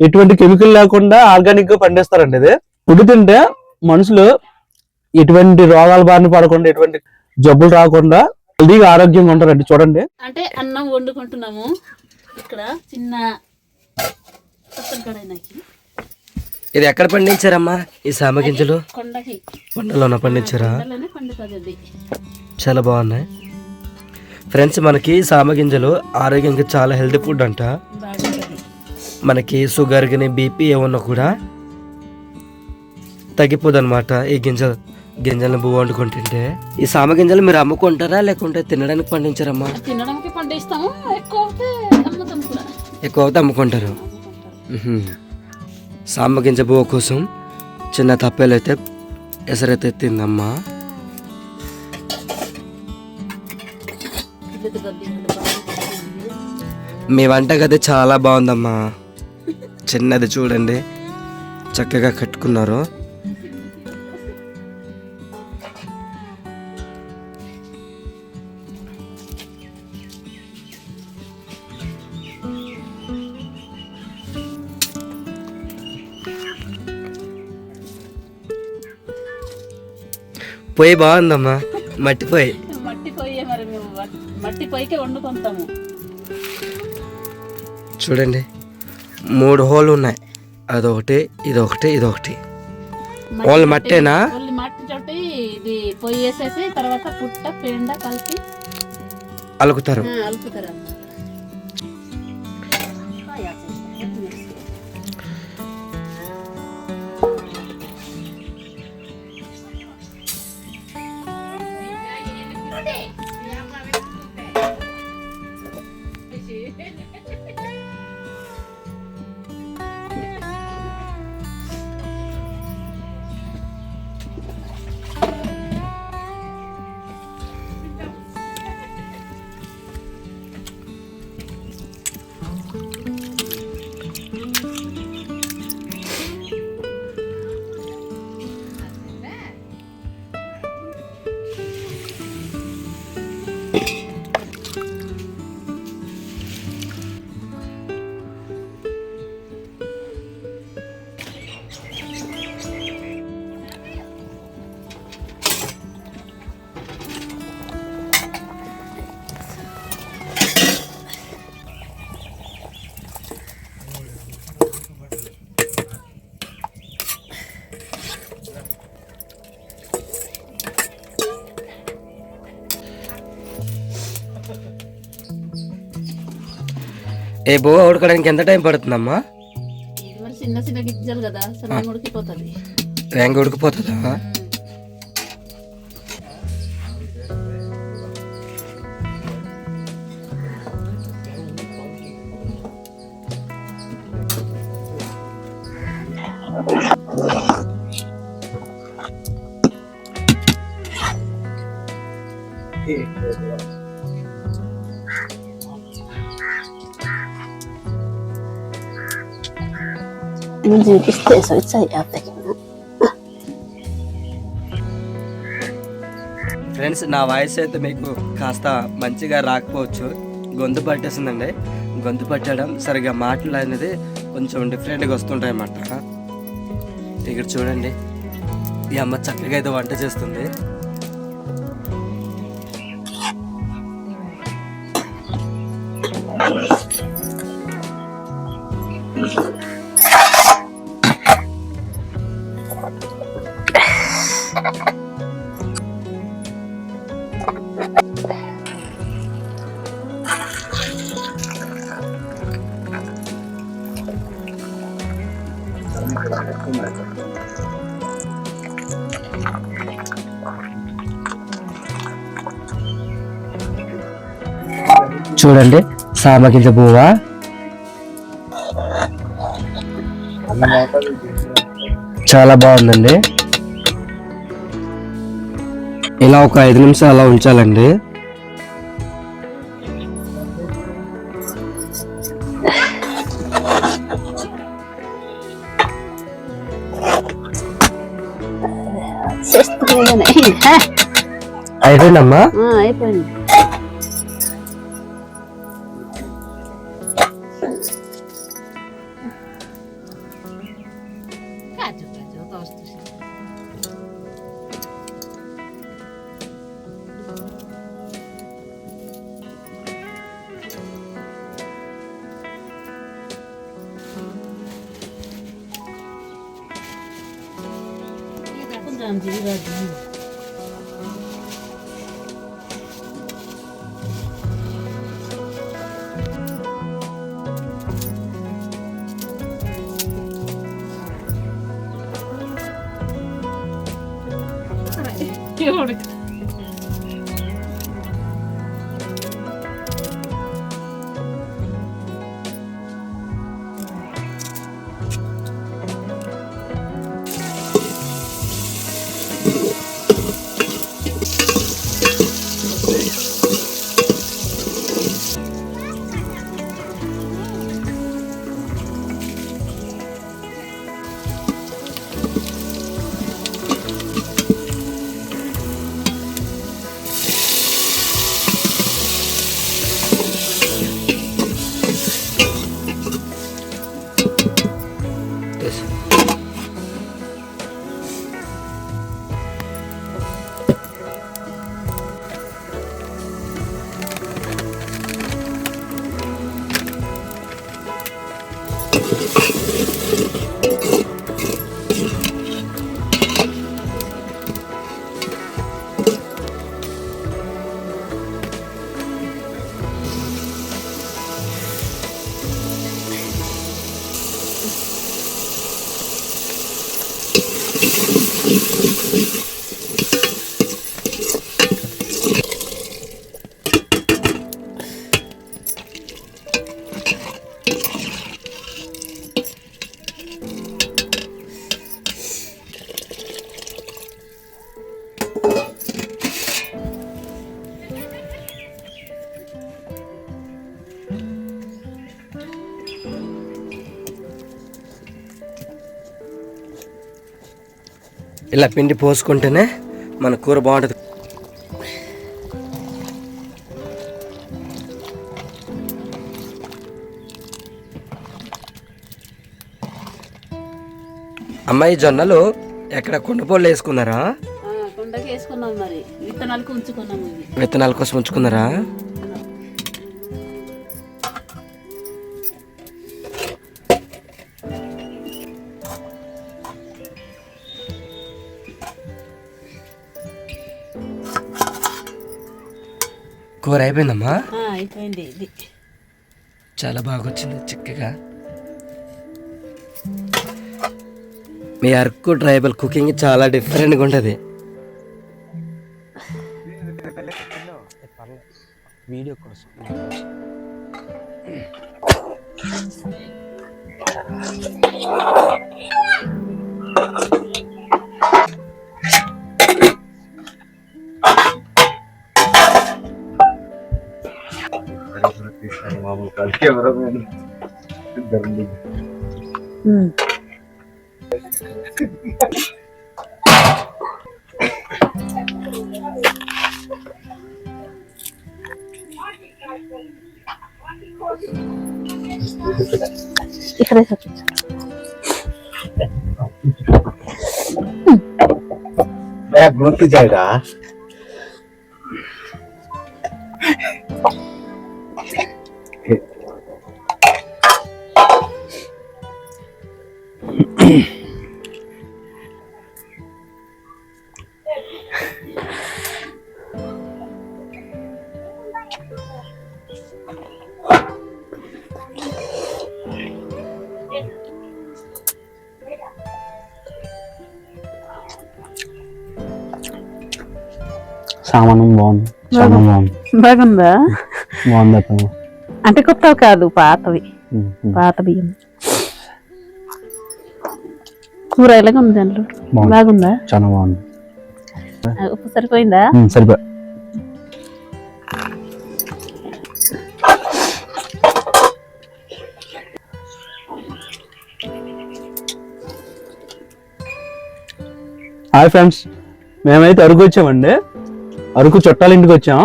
ఎటువంటి కెమికల్ లేకుండా ఆర్గానిక్గా పండిస్తారండి ఇది. ఫుడ్ తింటే మనుషులు ఎటువంటి రోగాల బారిన పడకుండా ఎటువంటి జబ్బులు రాకుండా హెల్దీగా ఆరోగ్యంగా ఉంటారండి. చూడండి. అంటే అన్నం వండుకుంటున్నాము. ఇక్కడ చిన్న ఇది ఎక్కడ పండించారమ్మా? ఈ సామ గింజలు కొండకి. కొండలోన పండించారా? పండుతుంది చాలా బాగున్నాయి. ఫ్రెండ్స్ మనకి సామ గింజలు ఆరోగ్యానికి చాలా హెల్తీ ఫుడ్ అంట. మనకి షుగర్ కానీ బీపీ ఏమన్నా కూడా తగ్గిపోదు అనమాట ఈ గింజ గింజలను పువ్వు వండుకుంటుంటే ఈ సామ గింజలు మీరు అమ్ముకుంటారా లేకుంటే తినడానికి పండించారమ్మా? తినడానికి పండిస్తాము ఎక్కువ ఎక్కువ అయితే అమ్ముకుంటారు. మ్మ్హ్మ్. సాంబ గింజ పువ్వు కోసం చిన్న తప్పేలు అయితే ఎసరైతే ఎత్తిందమ్మా మీ వంటగది చాలా బాగుందమ్మా. చిన్నది చూడండి. చక్కగా కట్టుకున్నారు. పొయ్యి బాగుందమ్మా. మట్టి పొయ్యికే వండుకుంటాము చూడండి. మూడు హోల్ ఉన్నాయి. అదొకటి ఇదొకటి ఇదొకటి. ఓన్లీ మట్టేనా? ఓన్లీ మట్టి తోటి ఇది పొయ్యి వేసేసి తర్వాత పుట్ట పేండ కలిపి అలుకుతారు. ఆ, ఏ బువ్వ ఉడకడానికి ఎంత టైం పడుతుందమ్మా? ఇది మరి చిన్న చిన్న గిజ్జలు కదా సన్న ఉడికిపోతుంది. వేంగ ఉడికిపోతుందా? చూపిస్తే స్విచ్ అయ్యాయి ఫ్రెండ్స్ నా వాయిస్ అయితే మీకు కాస్త మంచిగా రాకపోవచ్చు. గొంతు పట్టేసిందండి. గొంతు పట్టడం సరిగా మాటలు అనేది కొంచెం డిఫరెంట్గా వస్తుంటాయి అన్నమాట. ఇక్కడ చూడండి. ఈ అమ్మ చక్కగా అయితే వంట చేస్తుంది. చూడండి. సామగింజ పువ్వా? చాలా బాగుందండి. ఇలా ఒక ఐదు నిమిషాలు అలా ఉంచాలండి. అయిపోయిందమ్మా? అయిపోయింది. ఇది కొంచెం ఇలా పిండి పోసుకుంటేనే మన కూర బాగుంటుంది. అమ్మాయి జొన్నలు ఎక్కడ కుండపోళ్ళు వేసుకున్నారా? ఆ, కొండకి వేసుకున్నాం మరి. విత్తనాలకు ఉంచుకున్నాం ఇవి విత్తనాల కోసం ఉంచుకున్నారా? కూర అయిపోయిందమ్మా? అయిపోయింది ఇది. చాలా బాగా వచ్చింది చిక్కగా. మీ అరకు ట్రైబల్ కుకింగ్ చాలా డిఫరెంట్గా ఉంటుంది. వీడియో కోసం. మామూలు కాదు కెమెరామెన్ ఇద్దరు ఇక్కడే చూపించు. मैं घूमते जाएगा సామానం బాగుంది. చాలా బాగుంది. బాగుందా. బాగుంది? అత్తమ్మ. అంటే కొత్తవి కాదు పాతవి. పాత బియ్యం. కూర ఎలాగ ఉంది దాంట్లో? బాగుంది. బాగుందా? చాలా బాగుంది. ఉప్పు సరిపోయిందా? ఉమ్, సరిపో హాయ్ ఫ్రెండ్స్ మేమైతే అరకు వచ్చామండి. అరకు చుట్టాల ఇంటికి వచ్చాం.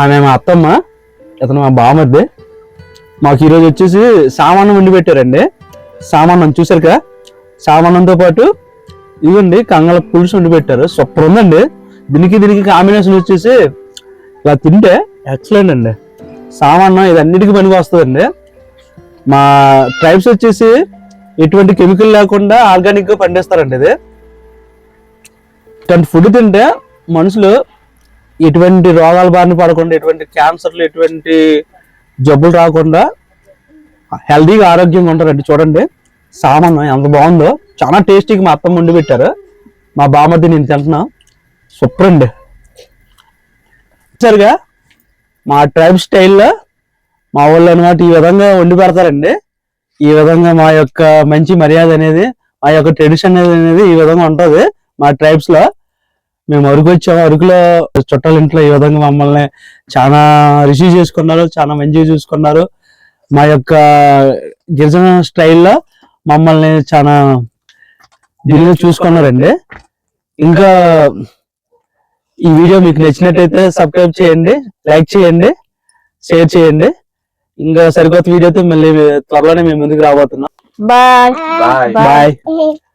ఆమె మా అత్తమ్మ ఇతను మా బామద్ది మాకు ఈరోజు వచ్చేసి సామానం వండి పెట్టారండి. సామానం చూసారుగా సామానంతో పాటు ఇవ్వండి కంగళ పులుసు వండి పెట్టారు. సూపర్ ఉందండి. దీనికి దీనికి కాంబినేషన్ వచ్చేసి ఇలా తింటే ఎక్సలెంట్ అండి. సామాన్యం ఇది అన్నిటికీ పనికి వస్తుందండి. మా ట్రైబ్స్ వచ్చేసి ఎటువంటి కెమికల్ లేకుండా ఆర్గానిక్గా పండిస్తారండి ఇది. ఇట్లాంటి ఫుడ్ తింటే మనుషులు ఎటువంటి రోగాల బారిన పడకుండా ఎటువంటి క్యాన్సర్లు ఎటువంటి జబ్బులు రాకుండా హెల్దీగా ఆరోగ్యంగా ఉంటారండి. చూడండి సామాను ఎంత బాగుందో. చాలా టేస్టీగా మా అత్తమ్మ వండి పెట్టారు. మా బామర్ది నేను తింటున్నా. సూపర్ అండి. సరిగా మా ట్రైబ్ స్టైల్లో మా వాళ్ళు అనమాట ఈ విధంగా వండి పెడతారండి. ఈ విధంగా మా యొక్క మంచి మర్యాద అనేది మా యొక్క ట్రెడిషన్ అనేది ఈ విధంగా ఉంటుంది మా ట్రైబ్స్లో మేము అరకు వచ్చాము అరకులో చుట్టాల ఇంట్లో ఈ విధంగా మమ్మల్ని చాలా రిసీవ్ చేసుకున్నారు చాలా మంచిగా చూసుకున్నారు. మా యొక్క గిరిజన స్టైల్లో మమ్మల్ని చాలా దీనిగా చూసుకున్నారండి. ఇంకా ఈ వీడియో మీకు నచ్చినట్టయితే సబ్స్క్రైబ్ చేయండి లైక్ చేయండి షేర్ చేయండి. ఇంకా సరికొత్త వీడియోతో మళ్ళీ త్వరలోనే మేము ముందుకు రాబోతున్నాం. Bye bye.